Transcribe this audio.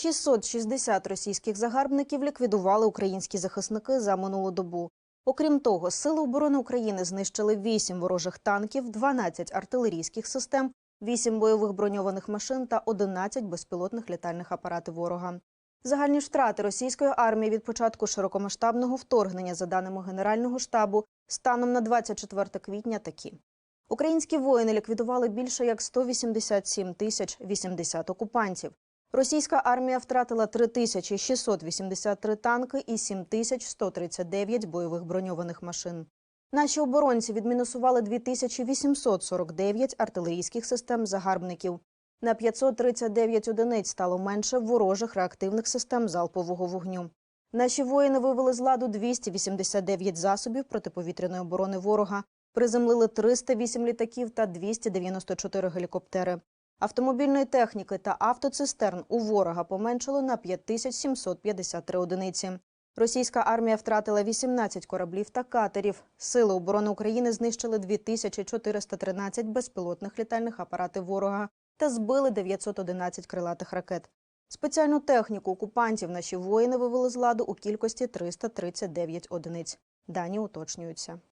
660 російських загарбників ліквідували українські захисники за минулу добу. Окрім того, Сили оборони України знищили 8 ворожих танків, 12 артилерійських систем, 8 бойових броньованих машин та 11 безпілотних літальних апаратів ворога. Загальні втрати російської армії від початку широкомасштабного вторгнення, за даними Генерального штабу, станом на 24 квітня такі. Українські воїни ліквідували більше як 187 тисяч 80 окупантів. Російська армія втратила 3683 танки і 7139 бойових броньованих машин. Наші оборонці відмінусували 2849 артилерійських систем загарбників. На 539 одиниць стало менше ворожих реактивних систем залпового вогню. Наші воїни вивели з ладу 289 засобів протиповітряної оборони ворога, приземлили 308 літаків та 294 гелікоптери. Автомобільної техніки та автоцистерн у ворога поменшало на 5753 одиниці. Російська армія втратила 18 кораблів та катерів. Сили оборони України знищили 2413 безпілотних літальних апаратів ворога та збили 911 крилатих ракет. Спеціальну техніку окупантів наші воїни вивели з ладу у кількості 339 одиниць. Дані уточнюються.